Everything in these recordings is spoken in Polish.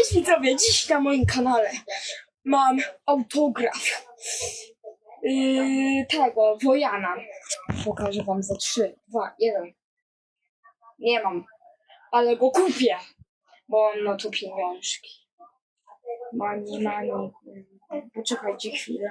Cześć widzowie, dziś na moim kanale mam autograf yy, tego Wojana. Pokażę wam za 3, 2, 1. Nie mam, ale go kupię, bo on ma tu pieniążki. Mani, mani. Poczekajcie chwilę.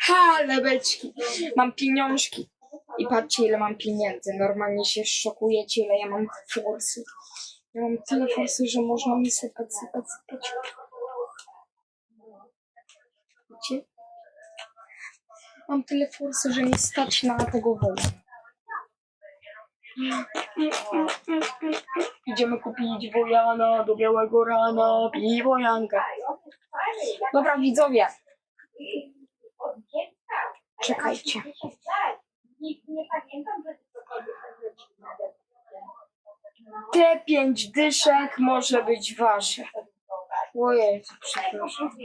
Ha, lebeczki. Mam pieniążki. I patrzcie, ile mam pieniędzy. Normalnie się szokujecie, ile ja mam forsy. Ja mam tyle forsy, że można mi sypać, sypać, sypać. Widzicie? Mam tyle forsy, że nie stać na tego woła. Idziemy kupić Wojana do białego rana, pij Wojanka. Dobra, widzowie, czekajcie. Nie pamiętam, że cokolwiek tak Te pięć dyszek może być wasze. Ojej, przepraszam.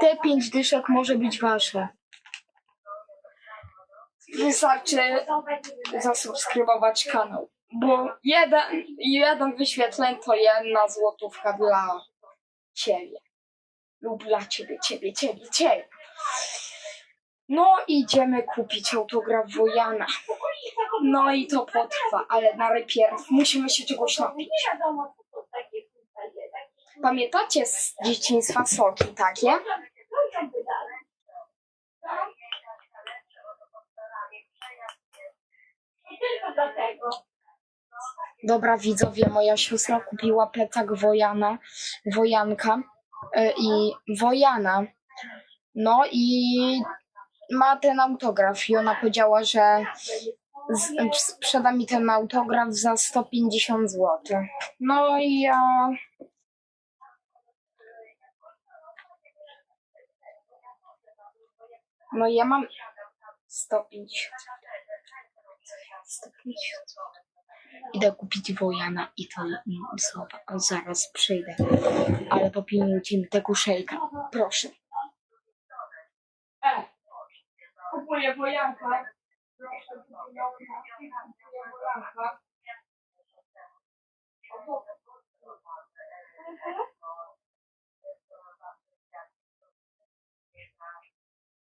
Te pięć dyszek może być wasze. Wystarczy zasubskrybować kanał. Bo jeden, jeden wyświetleń to jedna złotówka dla ciebie. Lub dla ciebie, ciebie, ciebie, ciebie. No idziemy kupić autograf Wojana. No i to potrwa, ale najpierw musimy się czegoś napić. Pamiętacie z dzieciństwa soki takie? No. Dobra, widzowie, moja siostra kupiła plecak Wojana, Wojanka e, i Wojana. No i ma ten autograf i ona powiedziała, że z, sprzeda mi ten autograf za 150 zł. No i ja... No ja mam 150. 150 zł. Idę kupić Wojana i to zaraz przyjdę. Ale popilnujcie mi tego szejka. Proszę. Kupuję kupuję Wojanka.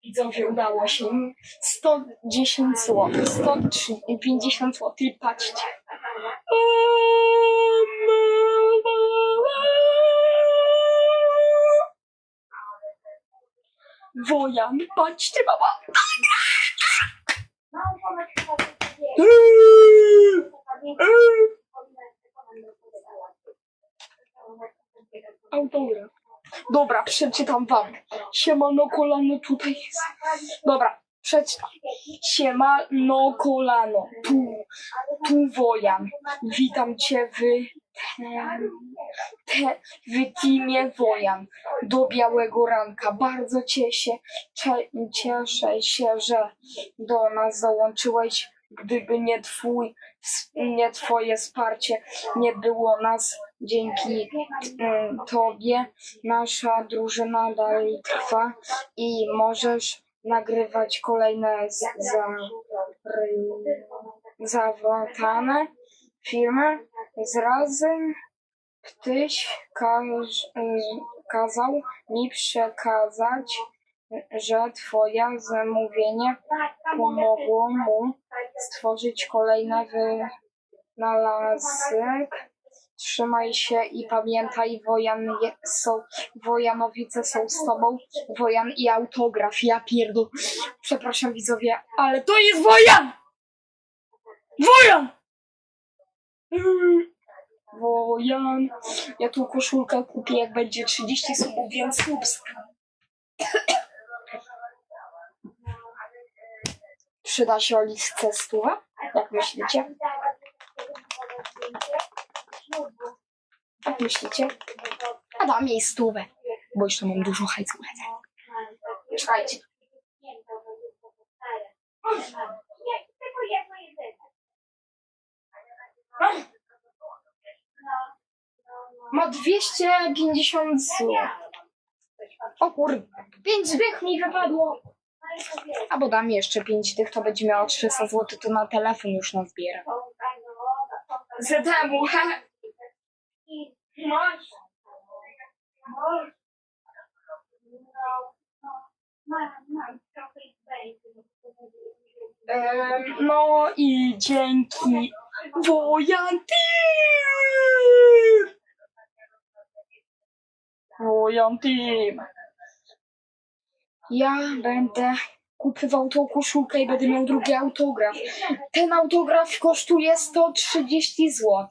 Widzowie, udało się. 110 zł, 150 zł. Patrzcie. Wojan, patrzcie, mama. Autograf. Dobra, przeczytam wam. Siemano kolano tutaj jest. Dobra, przeczytam. Siemano kolano. Tu, tu Wojan. Witam cię w, te, w teamie Wojan. Do białego ranka. Bardzo cieszę, cie, cieszę się, że do nas dołączyłeś. Gdyby nie twój, nie twoje wsparcie, nie było nas. Dzięki mm, tobie nasza drużyna dalej trwa i możesz nagrywać kolejne z- za, ry- zawlatane filmy z razem. Tyś każ, kazał mi przekazać, że twoje zamówienie pomogło mu stworzyć kolejny wynalazek. Trzymaj się i pamiętaj, Wojan je, są, Wojanowice są z tobą. Wojan i autograf. Ja pierdol. Przepraszam widzowie, ale to jest Wojan! Wojan! Mm. Wojan. Ja tu koszulkę kupię, jak będzie 30 subów, więc subskryb. Przyda się Olisce stówę? Jak myślicie? Jak myślicie? A dam jej stówę, bo jeszcze mam dużo hajsu. Czekajcie. Ma 250 zł. O kurde, 5 dych mi wypadło. Albo dam jeszcze 5 tych, to będzie miało 300 zł, to na telefon już nazbiera. Z temu, he. No, i dzięki Wojanty! Wojanty! Ja będę kupywał tą koszulkę i będę miał drugi autograf. Ten autograf kosztuje 130 zł,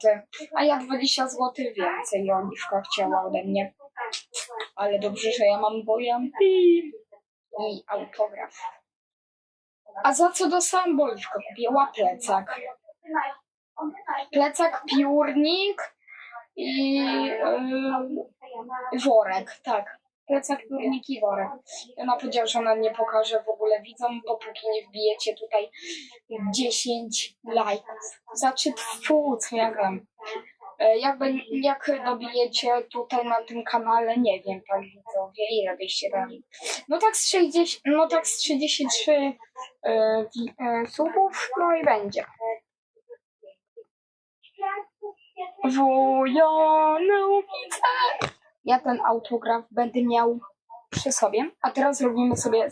a ja 20 zł więcej. Oliwka chciała ode mnie. Ale dobrze, że ja mam Wojanty i autograf. A za co dostałam Boliwka? Kupiła plecak. Plecak, piórnik i yy, worek, tak. Plecak, piórnik i worek. Ona powiedziała, że ona nie pokaże w ogóle widzom, dopóki nie wbijecie tutaj 10 lajków. Znaczy, tfu, co ja. E, Jakby, jak dobijecie tutaj na tym kanale, nie wiem, tak widzowie, ile byście dali. No tak z 60, no tak z 33 e, wi- e, subów, no i będzie. Wojanowice! Ja ten autograf będę miał przy sobie, a teraz robimy sobie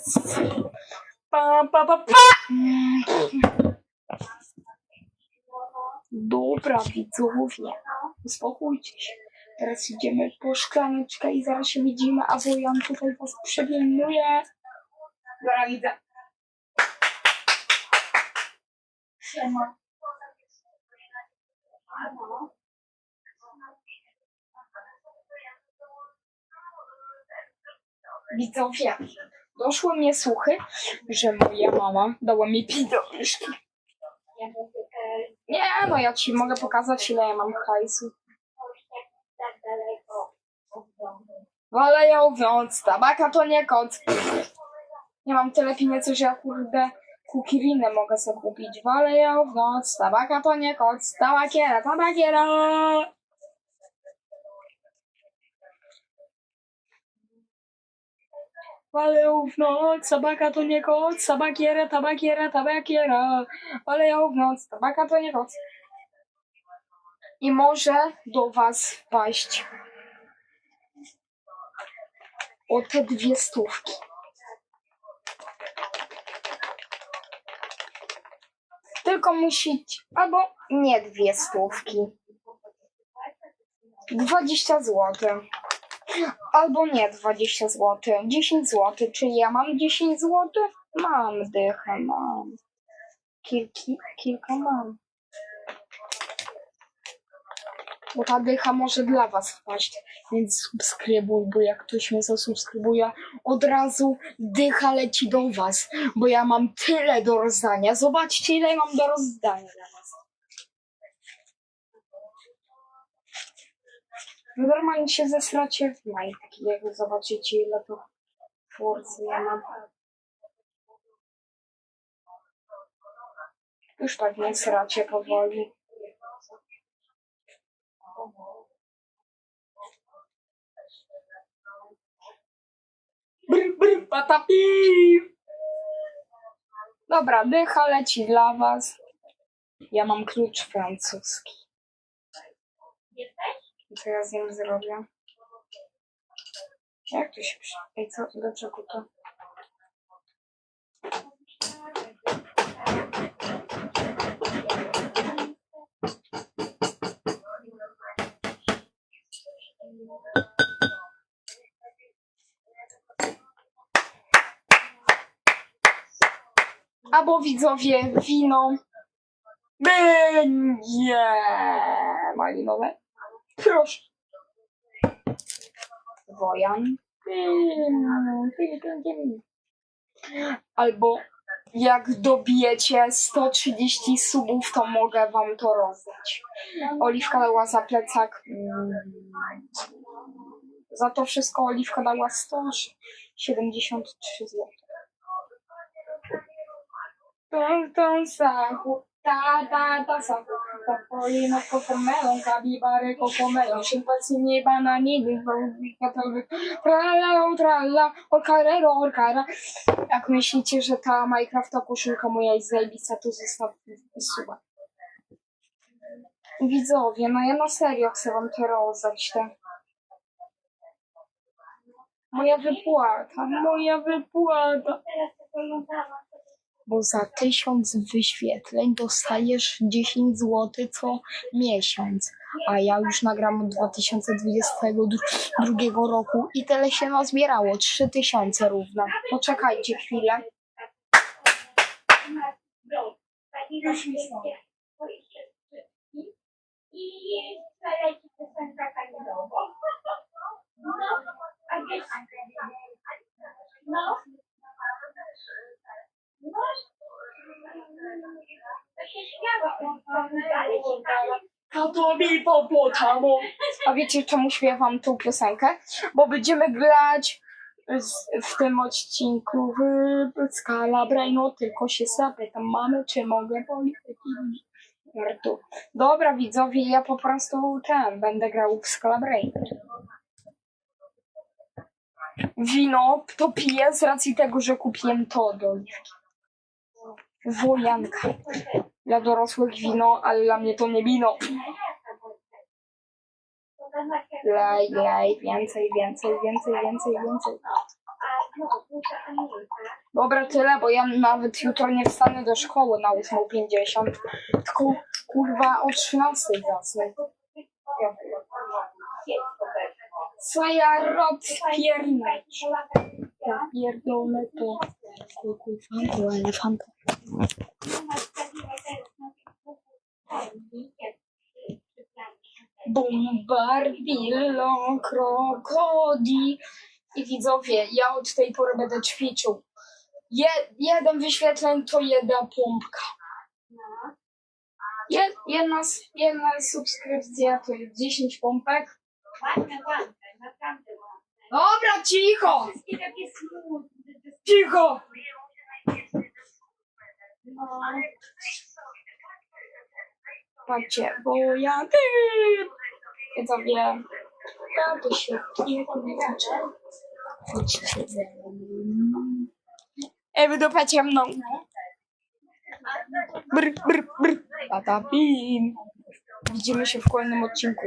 pa, pa, pa, pa. Dobra, uspokójcie się. Teraz idziemy po szklaneczkę i zaraz się widzimy, a Wojan tutaj was przepilnuje. Zaraz widzę. Siema. Widzowie, doszły mnie słuchy, że moja mama dała mi pieniążki. Nie, no ja ci mogę pokazać, ile ja mam hajsu. Wolę ją wziąć, tabaka to nie kot. Nie mam tyle pieniędzy, że ja kurde kukirinę mogę sobie kupić. Wolę ją wziąć, tabaka to nie kot, tabakiera, tabakiera. Ją w noc, tabaka to nie kot, tabakiera, tabakiera, tabakiera. Ją w noc, tabaka to nie kot. I może do was wpaść o te dwie stówki. Tylko musicie, albo nie dwie stówki. 20 zł. Albo nie 20 zł. 10 zł. Czyli ja mam 10 zł? Mam dychę, mam. Kilki, kilka mam. Bo ta dycha może dla was wpaść, więc subskrybuj, bo jak ktoś mnie zasubskrybuje, od razu dycha leci do was, bo ja mam tyle do rozdania. Zobaczcie, ile mam do rozdania dla was. Normalnie się zesracie w majtki, jak zobaczycie, ile to forcy ja mam. Już tak nie sracie powoli. Brr, brr, patapi! Dobra, dycha leci dla was. Ja mam klucz francuski. Co ja z nim zrobię? Jak to się przy... Ej, co? Dlaczego to? Albo widzowie, wino będzie malinowe. Proszę. Wojan. Albo jak dobijecie 130 subów, to mogę wam to rozdać. Oliwka dała za plecak. mm, Za to wszystko Oliwka dała 173 zł. Tą, tą sachu, ta, ta, ta sachu. Capolino, cocomelon, capibare, cocomelon, scimpazzini, bananini, gotowy, tralla, tralla, orkarero, orkara. Jak myślicie, że ta Minecrafta koszulka moja jest zajebista, to zostawcie suba. Widzowie, no ja na serio chcę wam to rozdać, te. Moja wypłata, moja wypłata. Bo za tysiąc wyświetleń dostajesz 10 zł co miesiąc. A ja już nagram od 2022 roku i tyle się nazbierało. 3000 równo. Poczekajcie chwilę. Już mi są. I zaleci piosenka Kamilowo. No, a wiesz, no, no, to się śmiała, ale ciekawe. A wiecie czemu śpiewam tą piosenkę? Bo będziemy grać z, w tym odcinku w Scalabrino, tylko się zapytam mamy, czy mogę polityki. Dobra widzowie, ja po prostu ten, będę grał w Scalabrino. Wino to piję z racji tego, że kupiłem to do oliwki. Wojanka. Dla dorosłych wino, ale dla mnie to nie wino. Lej, lej, więcej, więcej, więcej, więcej, więcej. Dobra, tyle, bo ja nawet jutro nie wstanę do szkoły na 8.50, tylko kurwa o 13 zacznę. Co ja robię pierdolę? To. Fanto, elefanta. Bombardillo, krokodi. I widzowie, ja od tej pory będę ćwiczył. Je, jeden wyświetleń to jedna pompka. Je, jedna, jedna subskrypcja to jest 10 pompek. Dobra, cicho! Cicho! Patrzcie, bo ja. Widzowie, ja to się nie kończę. Chodźcie ze mną. Ej, wydupę ciemną. Brr, brr, brr. Patapim. Widzimy się w kolejnym odcinku.